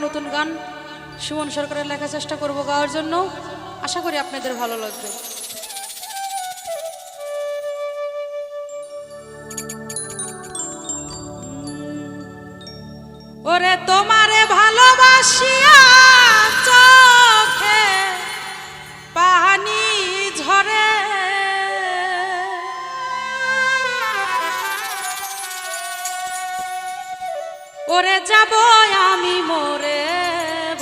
নতুন গান। সুমন সরকারের লেখার চেষ্টা করব গাওয়ার জন্য। আশা করি আপনাদের ভালো লাগবে। ওরে তোমারে ভালোবাসিয়া ওরে যাব আমি মোরে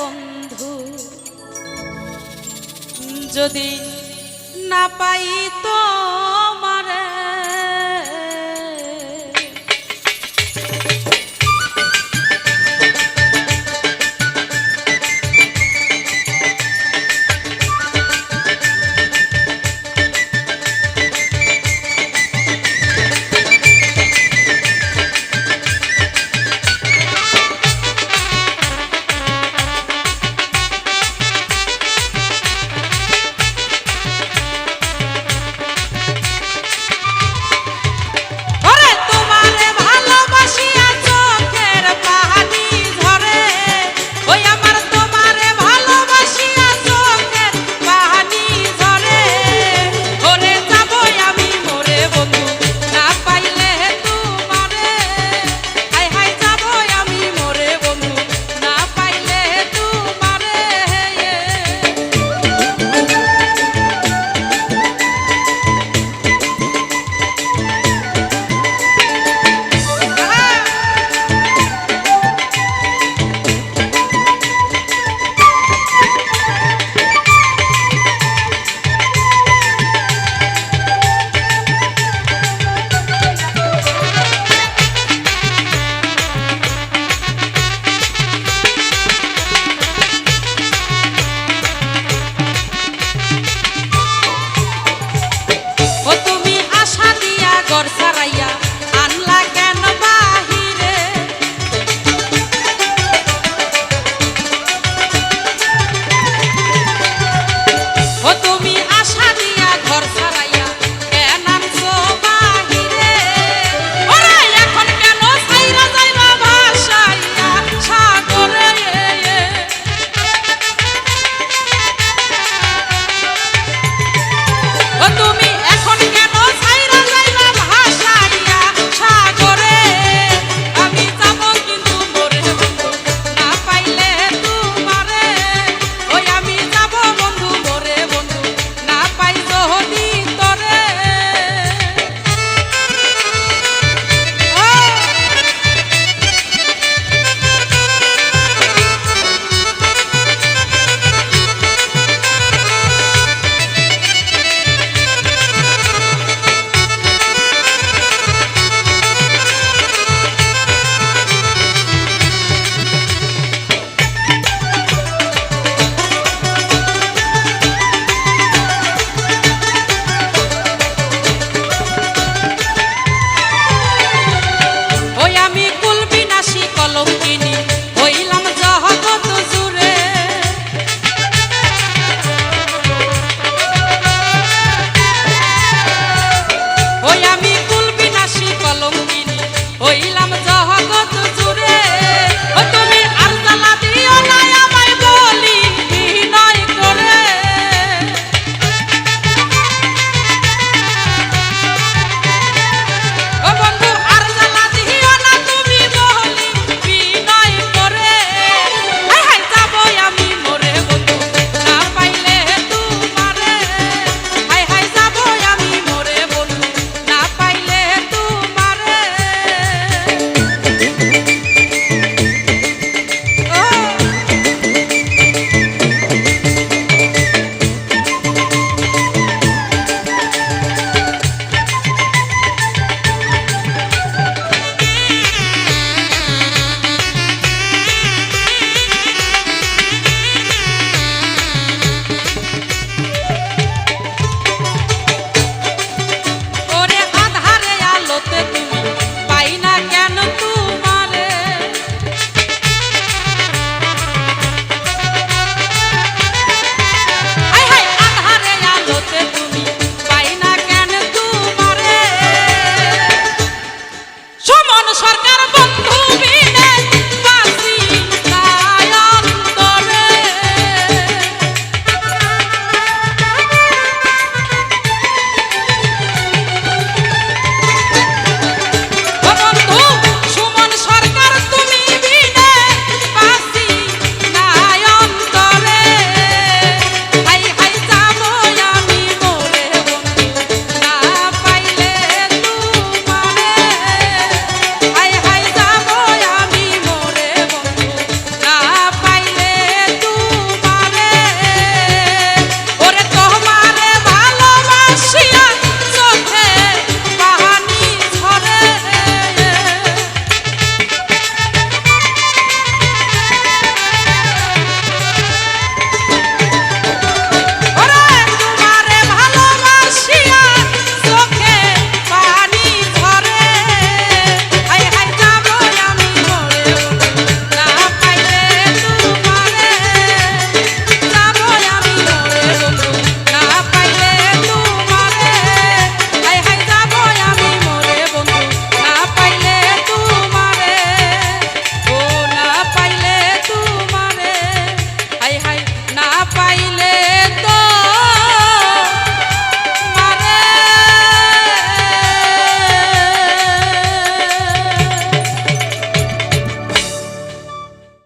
বন্ধু। যদি না পাই তো